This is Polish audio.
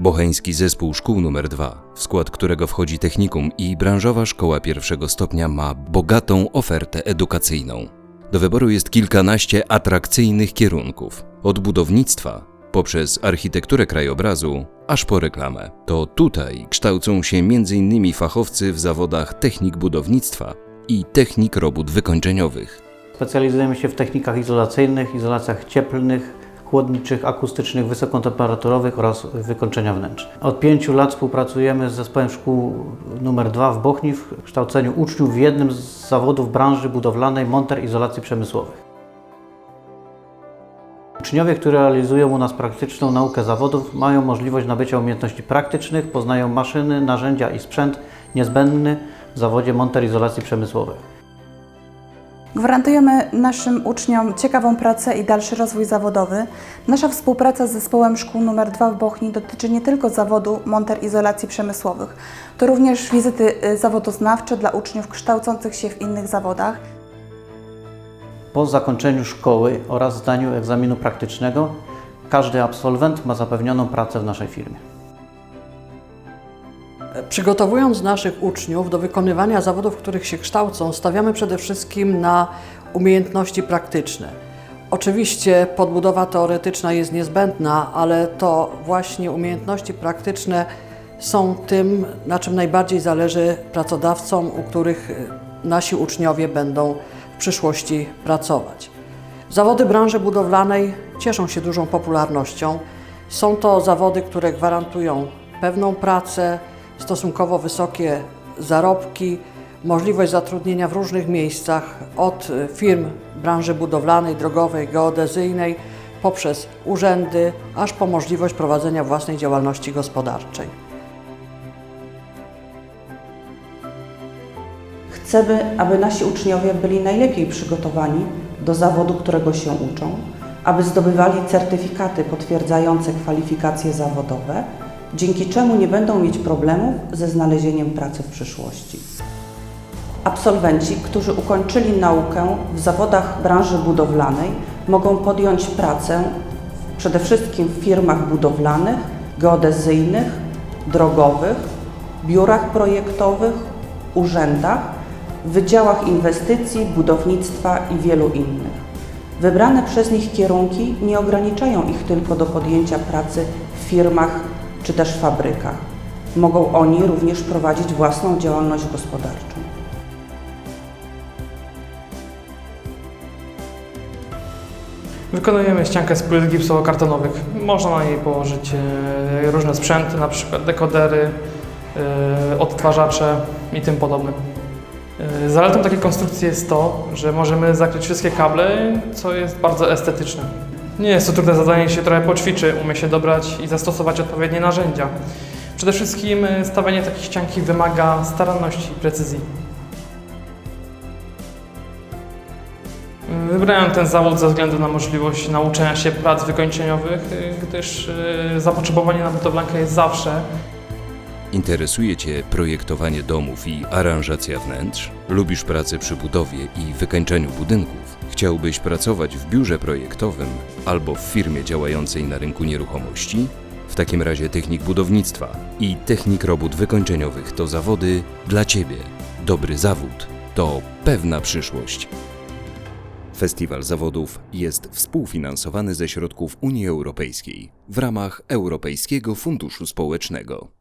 Bocheński Zespół Szkół nr 2, w skład którego wchodzi technikum i branżowa szkoła pierwszego stopnia ma bogatą ofertę edukacyjną. Do wyboru jest kilkanaście atrakcyjnych kierunków. Od budownictwa, poprzez architekturę krajobrazu, aż po reklamę. To tutaj kształcą się m.in. fachowcy w zawodach technik budownictwa i technik robót wykończeniowych. Specjalizujemy się w technikach izolacyjnych, izolacjach cieplnych, chłodniczych, akustycznych, wysokotemperaturowych oraz wykończenia wnętrz. Od pięciu lat współpracujemy z zespołem szkół nr 2 w Bochni w kształceniu uczniów w jednym z zawodów branży budowlanej monter izolacji przemysłowych. Uczniowie, którzy realizują u nas praktyczną naukę zawodów, mają możliwość nabycia umiejętności praktycznych, poznają maszyny, narzędzia i sprzęt niezbędny w zawodzie monter izolacji przemysłowej. Gwarantujemy naszym uczniom ciekawą pracę i dalszy rozwój zawodowy. Nasza współpraca z zespołem szkół nr 2 w Bochni dotyczy nie tylko zawodu monter izolacji przemysłowych, to również wizyty y, zawodoznawcze dla uczniów kształcących się w innych zawodach. Po zakończeniu szkoły oraz zdaniu egzaminu praktycznego każdy absolwent ma zapewnioną pracę w naszej firmie. Przygotowując naszych uczniów do wykonywania zawodów, w których się kształcą, stawiamy przede wszystkim na umiejętności praktyczne. Oczywiście podbudowa teoretyczna jest niezbędna, ale to właśnie umiejętności praktyczne są tym, na czym najbardziej zależy pracodawcom, u których y, nasi uczniowie będą w przyszłości pracować. Zawody branży budowlanej cieszą się dużą popularnością. Są to zawody, które gwarantują pewną pracę, stosunkowo wysokie zarobki, możliwość zatrudnienia w różnych miejscach, od y, firm branży budowlanej, drogowej, geodezyjnej, poprzez urzędy, aż po możliwość prowadzenia własnej działalności gospodarczej. Chcemy, aby nasi uczniowie byli najlepiej przygotowani do zawodu, którego się uczą, aby zdobywali certyfikaty potwierdzające kwalifikacje zawodowe, dzięki czemu nie będą mieć problemów ze znalezieniem pracy w przyszłości. Absolwenci, którzy ukończyli naukę w zawodach branży budowlanej, mogą podjąć pracę przede wszystkim w firmach budowlanych, geodezyjnych, drogowych, biurach projektowych, urzędach, wydziałach inwestycji, budownictwa i wielu innych. Wybrane przez nich kierunki nie ograniczają ich tylko do podjęcia pracy w firmach czy też fabrykach. Mogą oni również prowadzić własną działalność gospodarczą. Wykonujemy ściankę z płyt gipsowo-kartonowych. Można na niej położyć e, różne sprzęty, na przykład dekodery, e, odtwarzacze i tym podobne. E, Zaletą takiej konstrukcji jest to, że możemy zakryć wszystkie kable, co jest bardzo estetyczne. Nie jest to trudne zadanie, się trochę poćwiczy, umie się dobrać i zastosować odpowiednie narzędzia. Przede wszystkim e, stawianie takiej ścianki wymaga staranności i precyzji. Wybrałem ten zawód ze względu na możliwość nauczenia się prac wykończeniowych, y, gdyż y, zapotrzebowanie na budowlankę jest zawsze. Interesuje Cię projektowanie domów i aranżacja wnętrz? Lubisz pracę przy budowie i wykańczeniu budynków? Chciałbyś pracować w biurze projektowym albo w firmie działającej na rynku nieruchomości? W takim razie technik budownictwa i technik robót wykończeniowych to zawody dla Ciebie. Dobry zawód to pewna przyszłość. Festiwal Zawodów jest współfinansowany ze środków Unii Europejskiej w ramach Europejskiego Funduszu Społecznego.